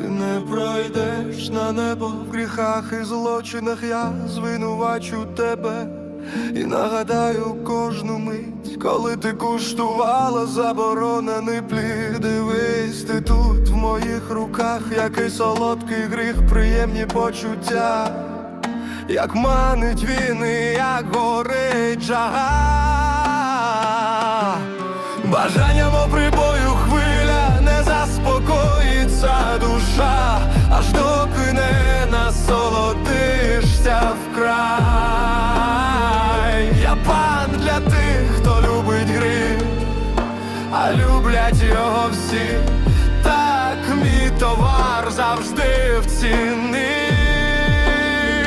не пройдеш на небо в гріхах і злочинах, я звинувачу тебе і нагадаю кожну мить, коли ти куштувала заборонений плід. Дивись, ти тут в моїх руках, який солодкий гріх, приємні почуття, як манить він і як горить жага. Бажанням вкрай. Я пан для тих, хто любить гри, а люблять його всі. Так мій товар завжди в ціні.